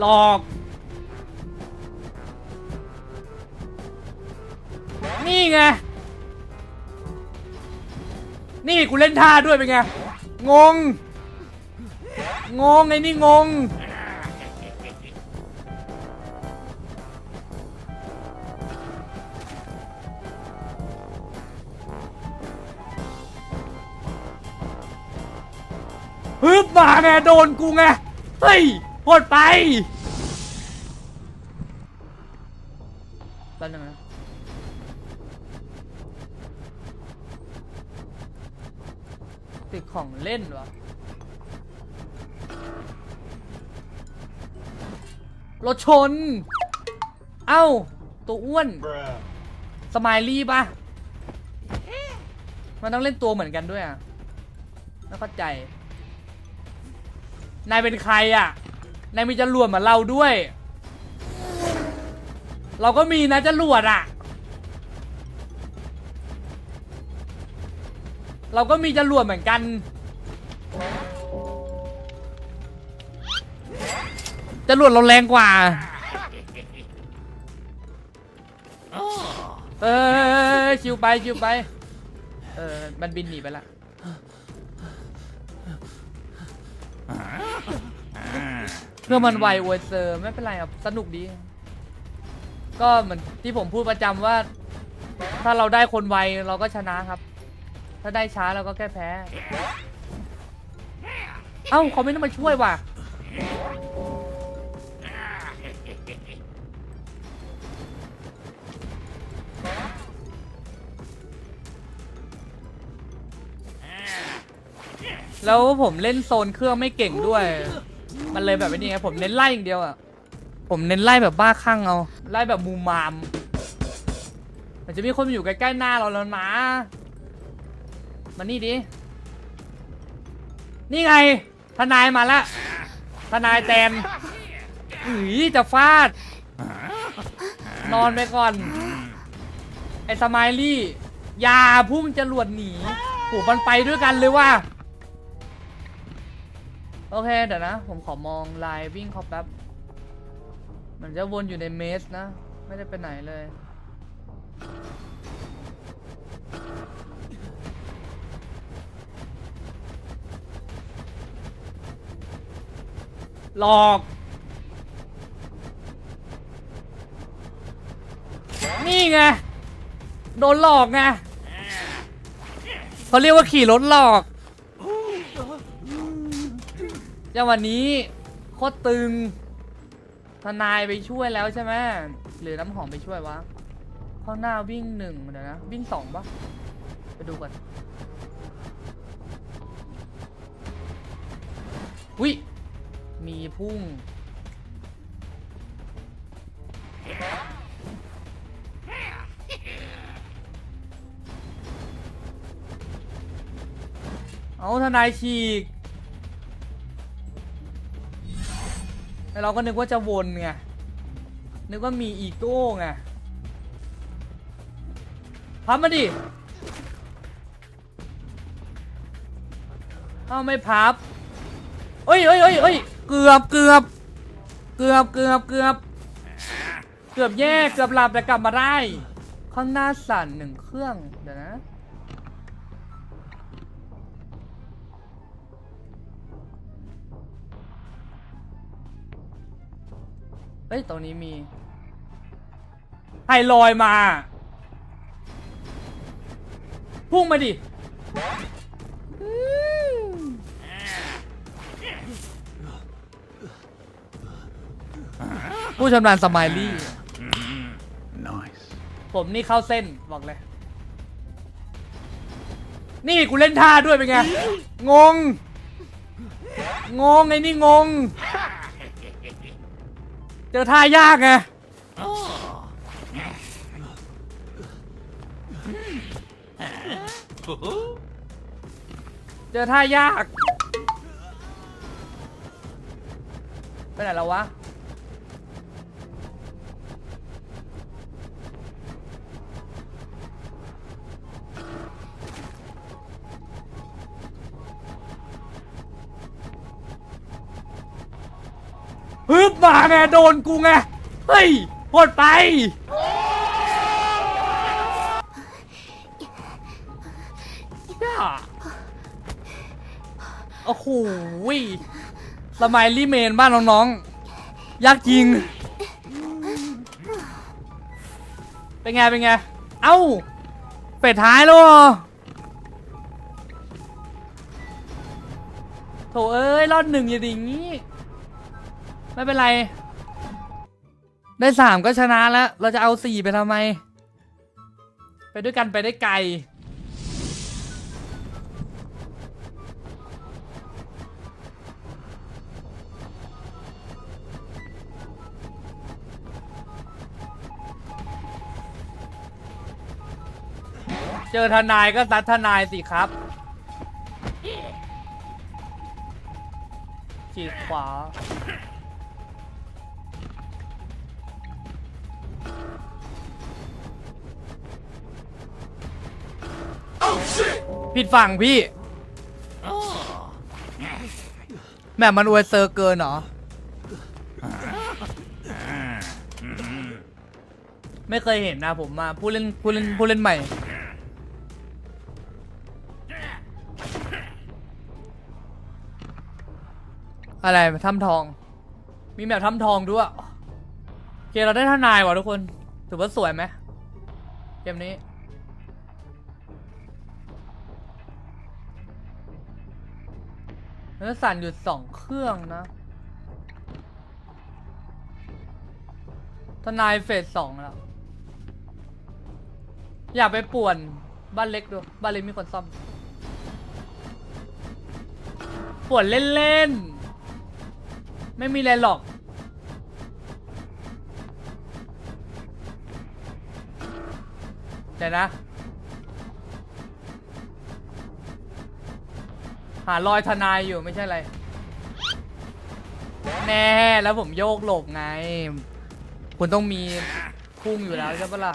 หลอก นี่ไง นี่กูเล่นท่าด้วยเป็นไง งง งงไอ้นี่งง ฮึบมาไงโดนกูไง เฮ้ยโหดไป แป๊บนึงนะติดของเล่นวะรถชน เอ้า ตัวอ้วน สมายลี่ปะมันต้องเล่นตัวเหมือนกันด้วยอะไม่เข้าใจ นายเป็นใครอะ นายมีจรวดเหมือนเราด้วย เราก็มีนะจรวดอะ เราก็มีจรวดเหมือนกัน จรวดเราแรงกว่า เออชิวไปชิวไป เออ มันบินหนีไปละเพื่อมันไวอวยเซอร์ไม่เป็นไรครับสนุกดี ก็เหมือนที่ผมพูดประจำว่า ถ้าเราได้คนไวเราก็ชนะครับ ถ้าได้ช้าเราก็แค่แพ้ เอ้าเขาไม่ต้องมาช่วยว่ะ แล้วผมเล่นโซนเครื่องไม่เก่งด้วย มันเลยแบบนี้ไงผมเน้นไล่อย่างเดียวอะ ผมเน้นไล่แบบบ้าคลั่งเอา ไล่แบบมูมาม มันจะมีคนมาอยู่ใกล้ๆหน้าเราแล้วนะมานี่ดิ นี่ไง ทนายมาละ ทนายแตนอือจะฟาด นอนไปก่อน ไอ้สมายลี่อย่าพุ่งจะหลวดหนีโหมันไปด้วยกันเลยว่ะ โอเค เดี๋ยวนะ ผมขอมองลายวิ่งเขาแป๊บ มันจะวนอยู่ในเมสนะ ไม่ได้ไปไหนเลยหลอก นี่ไง โดนหลอกไงเขาเรียกว่าขี่รถหลอกจังหวันนี้โคตรตึง ทนายไปช่วยแล้วใช่ไหมหรือน้ำหอมไปช่วยวะข้างหน้าวิ่งหนึ่งเดี๋ยวนะ วิ่งสองปะไปดูก่อนวิมีพุ่ง เอาทนายฉีก แล้วเราก็นึกว่าจะวนไง นึกว่ามีอีโก้ไงพับมาดิเอาไม่พับเอ้ยเอ้ยเอ้ยเอ้ยเกือบเกือบเกือบเกือบเกือบเกือบแย่เกือบหลับแต่กลับมาได้ ข้างหน้าสั่นหนึ่งเครื่อง เดี๋ยวนะ เฮ้ยตรงนี้มีไฮลอยมา พุ่งมาดิอืมผู้ชำนาญสมายลี่ Nice. ผมนี่เข้าเส้น บอกเลย นี่กูเล่นท่าด้วยเป็นไง งง งงไอ้นี่งงเจ อท่ายากไงเจอท่ายากไปไหนแล้ววะ ฮึบมาไงโดนกูไง เฮ้ยโหดไป ย่าโอ้โหยสมัยรีเมนบ้านน้องๆ ยากจริง เป็นไง เป็นไง เอ้า เป็ดท้ายแล้วเหรอโถเอ้ย รอดหนึ่งอย่าดิงงี้ ไม่เป็นไร ได้สามก็ชนะแล้ว เราจะเอาสี่ไปทำไม ไปด้วยกันไปได้ไกล เจอทนายก็ซัดทนายสิครับ ฉีกขวา ผิดฝั่งพี่แม่มันอวยเซอร์เกินเหรอ ไม่เคยเห็นนะผมมาผู้เล่นผู้เล่นผู้เล่นใหม่ อะไรถ้ำทอง มีแบบถ้ำทองด้วยโอเคเราได้ทนายว่ะทุกคน ถือว่าสวยไหมเกมนี้ เนื้อสั่นอยู่สองเครื่องนะ ทนายเฟสสองแล้ว อยากไปป่วนบ้านเล็กดู บ้านเล็กมีคนซ่อม ป่วนเล่นๆ ไม่มีอะไรหรอกเดี๋ยวนะ หารอยทนายอยู่ไม่ใช่อะไร แน่แล้วผมโยกหลบไง คุณต้องมีพุ่งอยู่แล้วใช่ปะล่ะ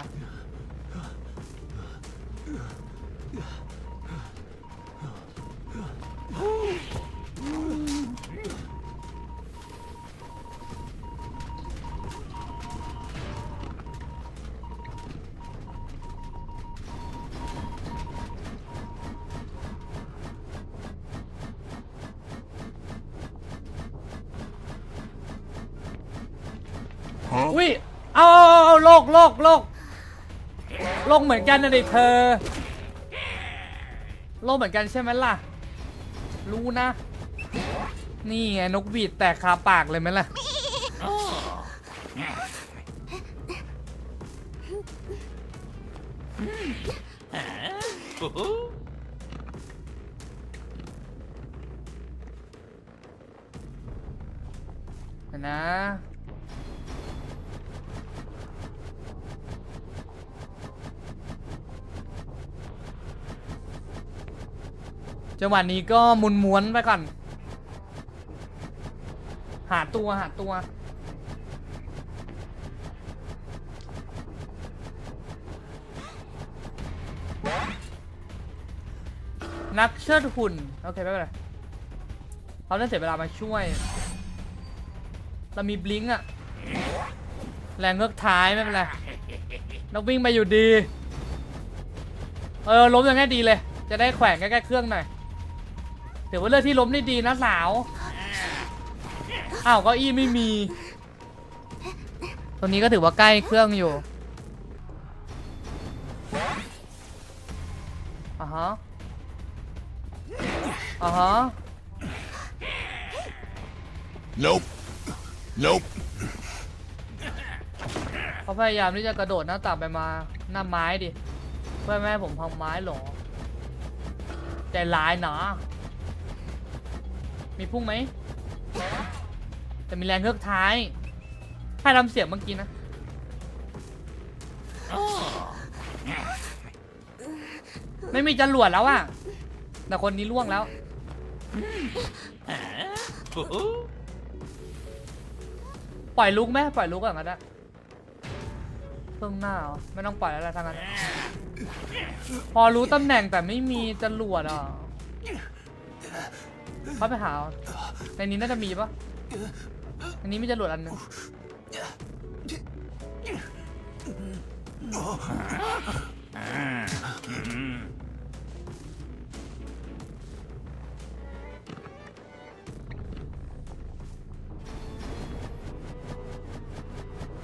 ลกเหมือนกันนะดิเธอลกเหมือนกันใช่ไหมล่ะ รู้นะ นี่ไงนกบีดแตกคาปากเลยไหมล่ะ นะ จังหวะนี้ก็มุนม้วนไปก่อน หาตัวหาตัว นักเชิดหุ่น โอเค ไม่เป็นไรเราได้เสียเวลามาช่วย เรามีบลิงก์อะแรงเงือกท้ายไม่เป็นไรนกวิ่งไปอยู่ดี เออล้มอย่างนี้ดีเลย จะได้แขวนใกล้ๆเครื่องหน่อย ถือว่าเลือกที่ล้มได้ดีนะสาว อ้าวเก็อี้ไม่มี ตรงนี้ก็ถือว่าใกล้เครื่องอยู่อ่าฮะอ่าฮะ Nope. Nope. เขาพยายามที่จะกระโดดหน้าต่างไปมาหน้าไม้ดิ เพื่อไม่ให้ผมพังไม้หรอใจร้ายนะ มีพุ่งไหม แต่มีแรงเทือกท้ายใครทำเสียงเมื่อกี้นะ ไม่มีจรวดแล้วอะแต่คนนี้ล่วงแล้ว ปล่อยลุกไหมปล่อยลุกก่อนก็ได้เพิ่งหน้าเหรอไม่ต้องปล่อยแล้วละทางนั้น พอรู้ตำแหน่งแต่ไม่มีจรวดอะ เขาไปหาในนี้น่าจะมีปะอันนี้มีจรวดอันหนึง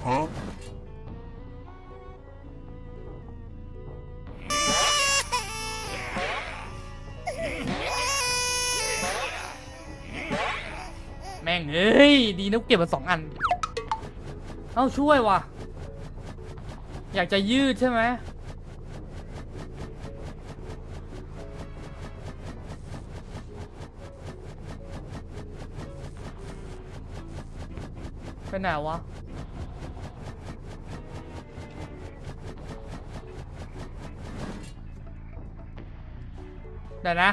Huh? แงเอ้ย ดีนะกูเก็บมาสองอัน เอ้าช่วยว่ะ อยากจะยืดใช่ไหมไปไหนวะ เดี๋ยวนะ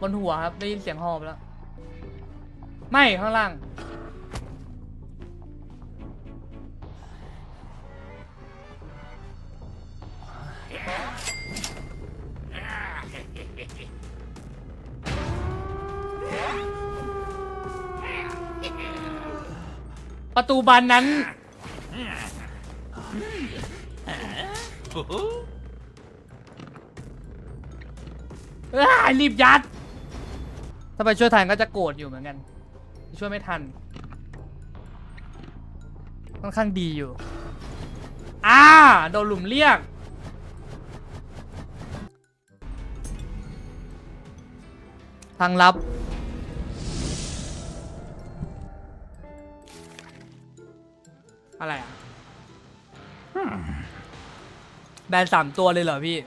บนหัวครับ ได้ยินเสียงหอบแล้ว ไม่ข้างล่าง ประตูบานนั้น อ้ารีบยัด ถ้าไปช่วยทันก็จะโกรธอยู่เหมือนกัน ช่วยไม่ทันค่อนข้างดีอยู่อ่าโดนหลุมเรียก ทางลับอะไรอะ แบนสามตัวเลยเหรอพี่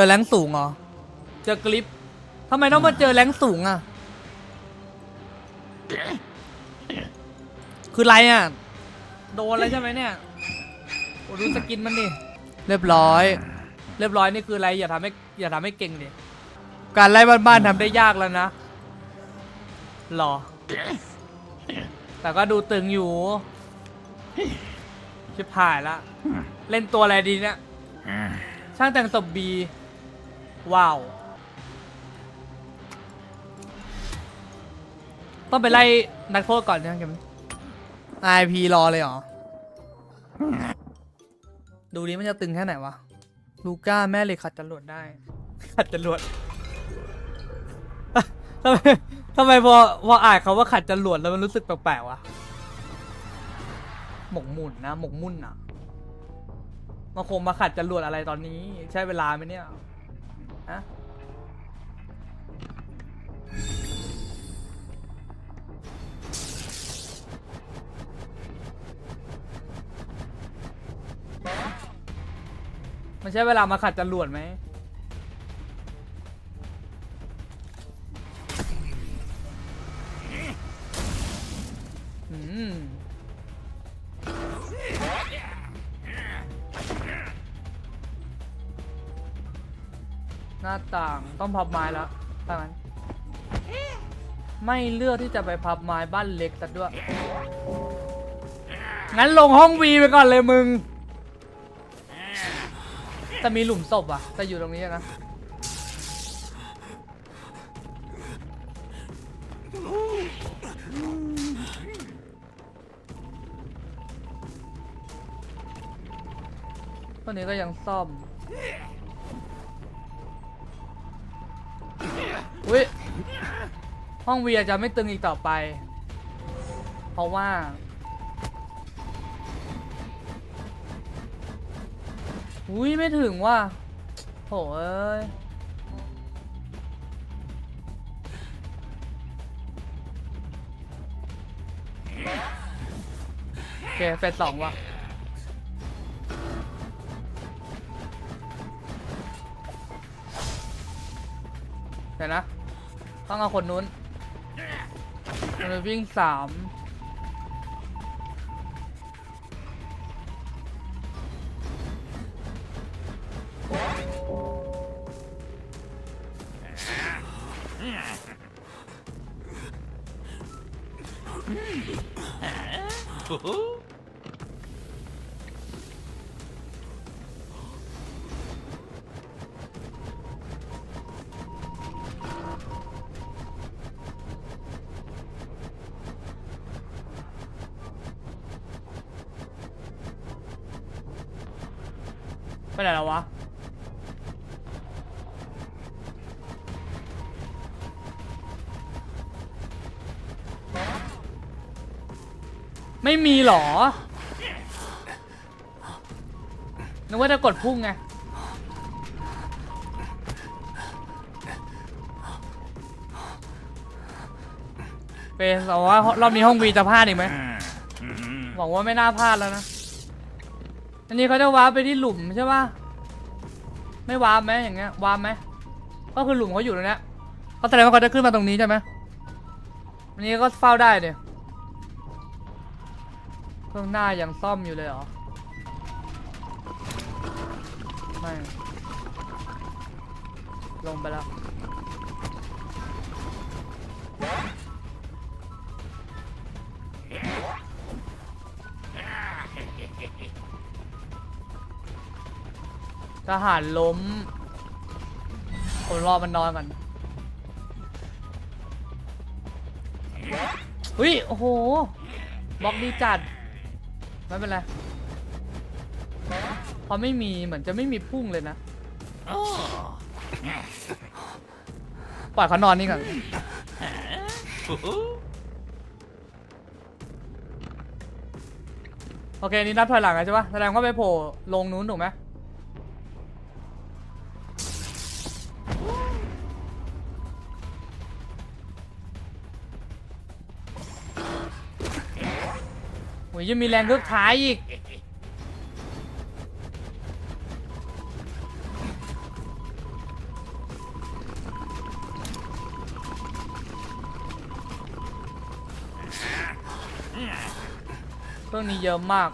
จอแรงสูงเหรอ เจอกลิปทำไมต้องมาเจอแรงสูงอะ คือไรอะ โดนอะไรใช่ไหมเนี่ยโอ้ดูสกินมันดิ เรียบร้อย เรียบร้อยนี่คืออะไรอย่าทำให้อย่าทำให้เก่งดิ การไล่บ้านๆทำได้ยากแล้วนะหรอ แต่ก็ดูตึงอยู่ชิบหายละ เล่นตัวอะไรดีเนี่ย ช่างแต่งศพบี ว้าว ต้องไปไล่นักโทษก่อนใช่ไหมเกมไอพีรอเลยเหรอ ดูนี้มันจะตึงแค่ไหนวะ ลูก้าแม่เหล็กขัดจรวดได้ ขัดจรวดทำไมทำไมพอพออ่านเขาว่าขัดจรวดแล้วมันรู้สึกแปลกๆวะ หมกมุ่นนะ หมกมุ่นอะมาคงมาขัดจรวดอะไรตอนนี้ ใช้เวลาไหมเนี่ย ฮะมันใช้เวลามาขัดจรวดไหมอืม น้าต่างต้องพับไม้แล้วถ้างั้นไม่เลือกที่จะไปพับไม้บ้านเล็กซะด้วย งั้นลงห้องวีไปก่อนเลยมึง แต่มีหลุมศพอะ แต่อยู่ตรงนี้นะตัวนี้ก็ยังซ่อม อุ้ยห้องเวีอาจจะไม่ตึงอีกต่อไป เพราะว่า อุ้ยไม่ถึงว่ะโหเอ้ยโอเคเฟสสองว่ะเดี๋ยวนะ ต้องเอาคนนู้นมันวิ่งสาม ไปไหนแล้ววะ ไม่มีหรอ นึกว่าจะกดพุ่งไง เปย์แต่ว่ารอบนี้ห้องวีจะพลาดอีกไหม หวังว่าไม่น่าพลาดแล้วนะ อันนี้เขาจะวาร์ปไปที่หลุมใช่ป่ะ ไม่วาร์ปไหมอย่างเงี้ยวาร์ปไหมก็คือหลุมเขาอยู่ตรงเนี้ยเขาแสดงว่าเขาจะขึ้นมาตรงนี้ใช่ไหมอันนี้ก็เฝ้าได้เนี่ยเครื่องหน้ายังซ่อมอยู่เลยเหรอ ไม่ ลงไปแล้ว ทหารล้ม ผมรอมันนอนก่อนเฮ้ย โอ้โห บล็อกดีจัด ไม่เป็นไรเพราะไม่มีเหมือนจะไม่มีพุ่งเลยนะ ปล่อยเขานอนนี่ก่อน โอเค นี่นับถอยหลังอะใช่ปะแสดงว่าไปโผล่ลงนู้นถูกไหม ยยังมีแรงเลือกท้ายอีกเครื่องนี้เยอะมาก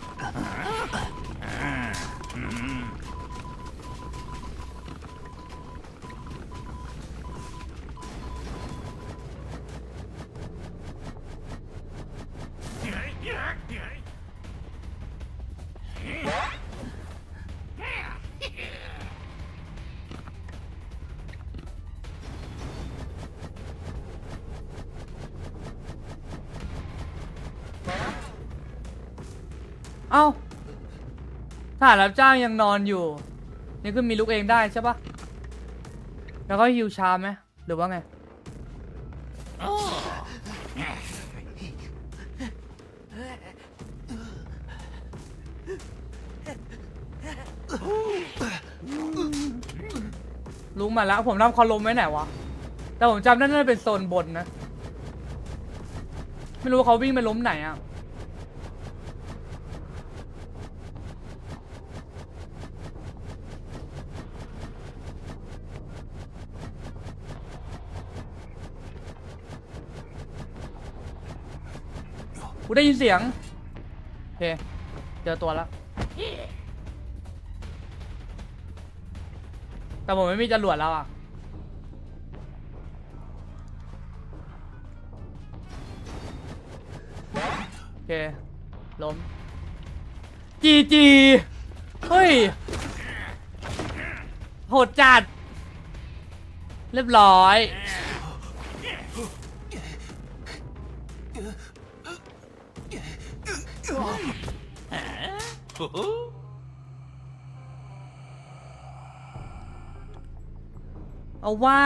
เอ้าทหารรับจ้างยังนอนอยู่ นี่คือมีลุกเองได้ใช่ปะแล้วก็ฮิวชาไหมหรือว่าไงลุงมาแล้ว ผมทำคอลมไว้ไหนวะ แต่ผมจำได้น่าจะเป็นโซนบนนะ ไม่รู้ว่าเขาวิ่งไปล้มไหนอะ กูได้ยินเสียง โอเค เจอตัวแล้ว แต่ผมไม่มีจรวดแล้วอะ โอเค ล้ม จีจี เฮ้ย โหดจัด เรียบร้อย เอาว่า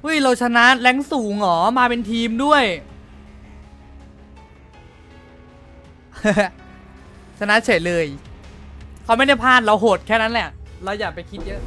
เฮ้ย เราชนะแรงสูงเหรอ มาเป็นทีมด้วย ชนะเฉยเลย เขาไม่ได้พลาดเราโหดแค่นั้นแหละ เราอย่าไปคิดเยอะ